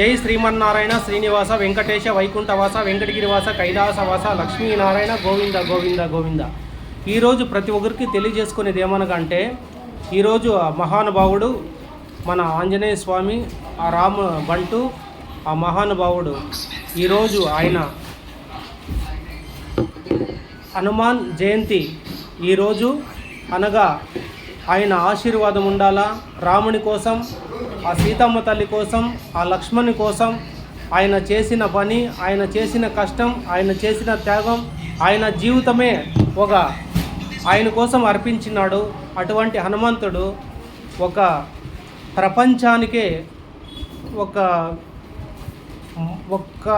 జై శ్రీమన్నారాయణ శ్రీనివాస వెంకటేశ వైకుంఠవాస వెంకటగిరివాస కైలాసవాస లక్ష్మీనారాయణ గోవింద గోవింద గోవింద. ఈరోజు ప్రతి ఒక్కరికి తెలియజేసుకునేది ఏమనగా అంటే ఈరోజు ఆ మహానుభావుడు మన ఆంజనేయ స్వామి ఆ రామ బంటు ఆ మహానుభావుడు. ఈరోజు ఆయన హనుమాన్ జయంతి ఈరోజు అనగా ఆయన ఆశీర్వాదం ఉండాలా? రాముని కోసం ఆ సీతమ్మ తల్లి కోసం ఆ లక్ష్మణి కోసం ఆయన చేసిన పని ఆయన చేసిన కష్టం ఆయన చేసిన త్యాగం ఆయన జీవితమే ఒక ఆయన కోసం అర్పించినాడు. అటువంటి హనుమంతుడు ఒక ప్రపంచానికే ఒక ఒక్క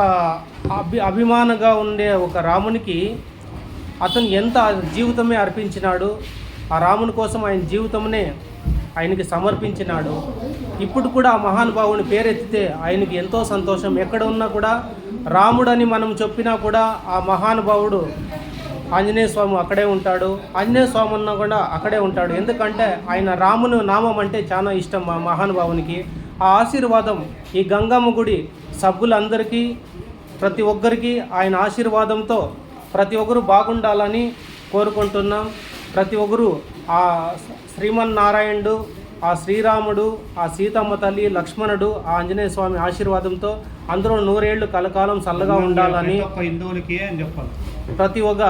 అభి అభిమానంగా ఉండే ఒక రామునికి అతను ఎంత జీవితమే అర్పించినాడు. ఆ రాముని కోసం ఆయన జీవితంనే ఆయనకి సమర్పించినాడు. ఇప్పుడు కూడా ఆ మహానుభావుని పేరెత్తితే ఆయనకి ఎంతో సంతోషం. ఎక్కడ ఉన్నా కూడా రాముడని మనం చెప్పినా కూడా ఆ మహానుభావుడు ఆంజనేయ స్వామి అక్కడే ఉంటాడు. ఆంజనేయ స్వామి అన్నా కూడా అక్కడే ఉంటాడు. ఎందుకంటే ఆయన రామును నామం అంటే చాలా ఇష్టం మా మహానుభావునికి. ఆ ఆశీర్వాదం ఈ గంగమ్మ గుడి సభ్యులందరికీ ప్రతి ఒక్కరికి ఆయన ఆశీర్వాదంతో ప్రతి ఒక్కరు బాగుండాలని కోరుకుంటున్నాం. ప్రతి ఒక్కరు ఆ శ్రీమన్నారాయణుడు ఆ శ్రీరాముడు ఆ సీతమ్మ తల్లి లక్ష్మణుడు ఆ ఆంజనేయ స్వామి ఆశీర్వాదంతో అందరూ నూరేళ్ళు కలకాలం చల్లగా ఉండాలని హిందువులకి అని చెప్పాలి. ప్రతి ఒక్క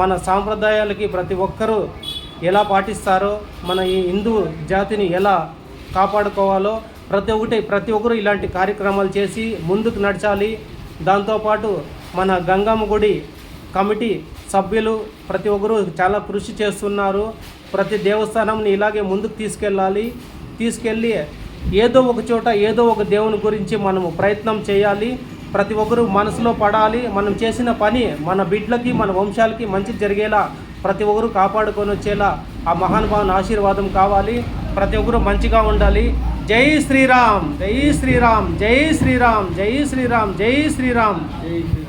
మన సాంప్రదాయాలకి ప్రతి ఒక్కరూ ఎలా పాటిస్తారో మన ఈ హిందూ జాతిని ఎలా కాపాడుకోవాలో ప్రతి ఒక్కటి ప్రతి ఒక్కరు ఇలాంటి కార్యక్రమాలు చేసి ముందుకు నడచాలి. దాంతోపాటు మన గంగమ్మ గుడి కమిటీ సభ్యులు ప్రతి ఒక్కరు చాలా కృషి చేస్తున్నారు. ప్రతి దేవస్థానంని ఇలాగే ముందుకు తీసుకెళ్ళాలి. తీసుకెళ్ళి ఏదో ఒక చోట ఏదో ఒక దేవుని గురించి మనము ప్రయత్నం చేయాలి. ప్రతి ఒక్కరు మనసులో పడాలి. మనం చేసిన పని మన బిడ్డలకి మన వంశాలకి మంచి జరిగేలా ప్రతి ఒక్కరు కాపాడుకొని వచ్చేలా ఆ మహానుభావుని ఆశీర్వాదం కావాలి. ప్రతి ఒక్కరు మంచిగా ఉండాలి. జై శ్రీరామ్! జై శ్రీరామ్! జై శ్రీరామ్! జై శ్రీరామ్! జై శ్రీరామ్! జై శ్రీ